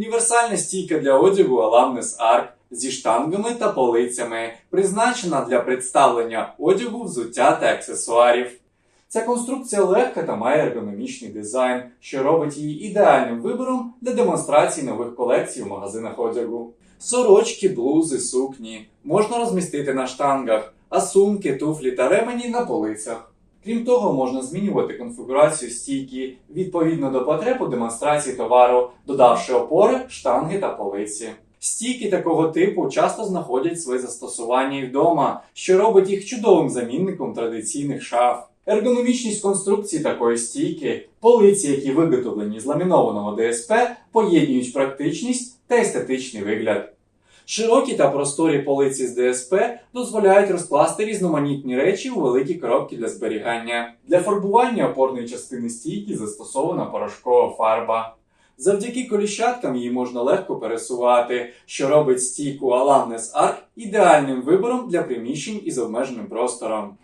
Універсальна стійка для одягу Alamnes Arc зі штангами та полицями, призначена для представлення одягу, взуття та аксесуарів. Ця конструкція легка та має ергономічний дизайн, що робить її ідеальним вибором для демонстрації нових колекцій в магазинах одягу. Сорочки, блузи, сукні можна розмістити на штангах, а сумки, туфлі та ремені на полицях. Крім того, можна змінювати конфігурацію стійки відповідно до потреб у демонстрації товару, додавши опори, штанги та полиці. Стійки такого типу часто знаходять своє застосування і вдома, що робить їх чудовим замінником традиційних шаф. Ергономічність конструкції такої стійки, полиці, які виготовлені з ламінованого ДСП, поєднують практичність та естетичний вигляд. Широкі та просторі полиці з ДСП дозволяють розкласти різноманітні речі у великі коробки для зберігання. Для фарбування опорної частини стійки застосована порошкова фарба. Завдяки коліщаткам її можна легко пересувати, що робить стійку Alamnes Arc ідеальним вибором для приміщень із обмеженим простором.